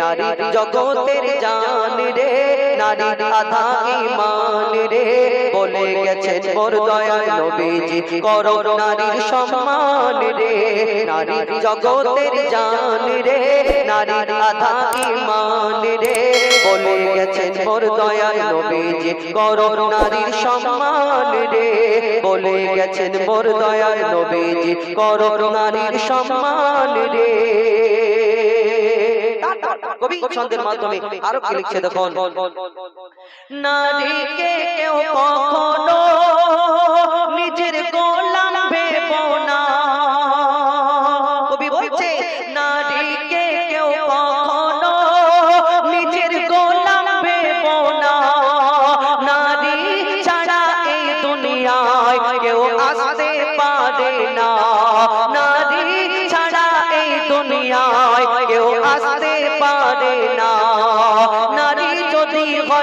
নারী জগতের জান রে, নারী আধা ইমান রে। বলে গেছেন মোর দয়াল নবীজি, করো নারীর সম্মান রে। নারী জগতের জান রে নারী আধা ইমান রে। বলে গেছেন মোর দয়াল নবীজি, করো নারীর সম্মান রে। বলে গেছেন মোর দয়াল নবীজি, করো নারীর সম্মান রে। কবি ছন্দের মাধ্যমে আরও কি লিখছে দেখুন। নারীকে কেউ কখনো নিজের গোলাম ভেব না। কবি বলছে নারীকে কেউ কখনো নিজের গোলাম ভেব না। নারী ছাড়া এই দুনিয়ায় কেউ আসতে পারে না। নারী ছাড়া এই দুনিয়ায় কেউ আসতে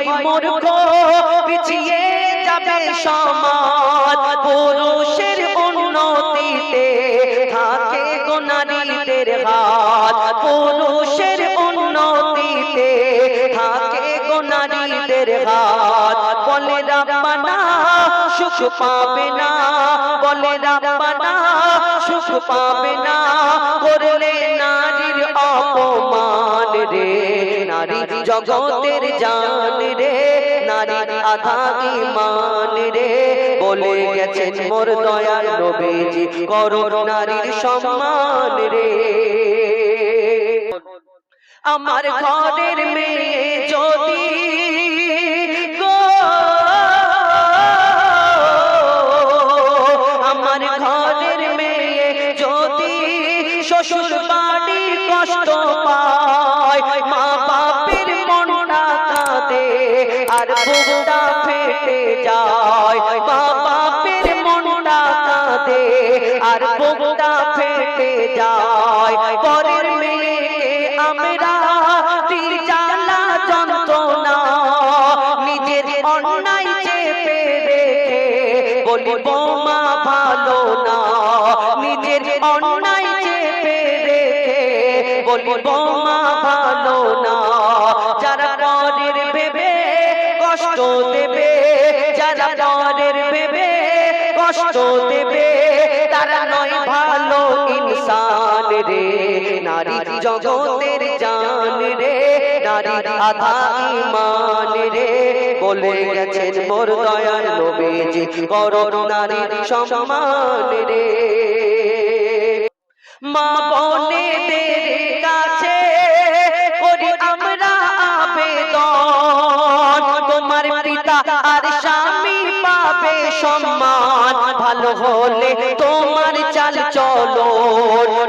হয় মূর্খ পিছিয়ে যাবে সমাজ। পুরুষের উন্নতিতে থাকে গো নারীদের হাত। পুরুষের উন্নতিতে থাকে গো নারীদের হাত। বলে, রাব্বানা, সুখ পাবে না বলে সুখ পাবে না। করলে নারীর অপমান রে। নারী জগতের জান রে। আধা ইমান রে। বলে গেছেন মোর দয়াল নবীজি, করো নারীর সম্মান রে। আমার ঘরের মেয়ে যদি শ্বশুর বাড়ি কষ্ট পায়। মা বাপের মনটা কাঁদে আর বুকটা ফেটে যায়। মা বাপের মনটা কাঁদে আর বুকটা ফেটে যায়। পরের আমরা তীর জ্বালা যন্ত্রণা, নিজের অন্যায় চেপে রেখে বলি ভালো না। নিজের অন্যায় ভালো না। যারা পরের কষ্ট দেবে, যারা পরের ভেবে কষ্ট দেবে, তারা নয় ভালো ইনসান রে। নারী জগতের জান রে, নারী আধা ইমান রে। বলে গেছেন মোর দয়াল নবীজি করো নারীর সম্মান রে। মা ভালো হলে তোমার চাল চলো,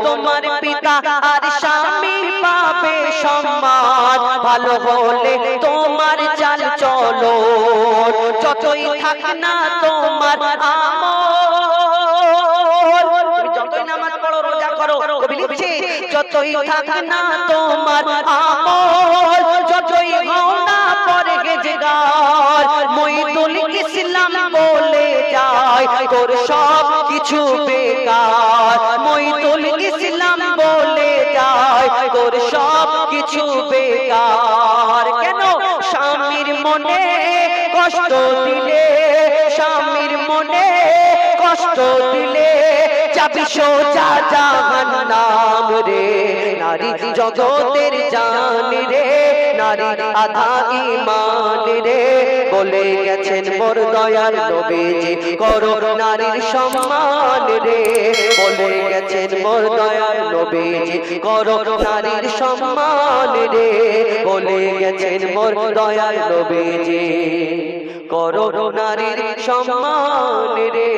তোমার পিতা আর স্বামী পাবে সম্মান। ভালো হলে তোমার চাল চলো, যতই থাক না তোমার যতই থাক না তোমার আমল। যতই হও না পরহেজগার মইদুল ইসলাম বলে যায় তোর সব কিছু বেকার। ইসলাম বলে যায়, তোর সব কিছু বেকার। কেন? স্বামীর মনে কষ্ট দিলে, স্বামীর মনে কষ্ট দিলে যাবি সোজা জাহান নাম রে। নারী জগতের জান নারী আধা ইমান রে। বলে গেছেন মোর দয়াল নবীজি, করো নারীর সম্মান রে। বলে গেছেন মোর দয়াল নবীজি, করো নারীর সম্মান রে। বলে গেছেন মোর দয়াল নবীজি, করো নারীর সম্মান রে।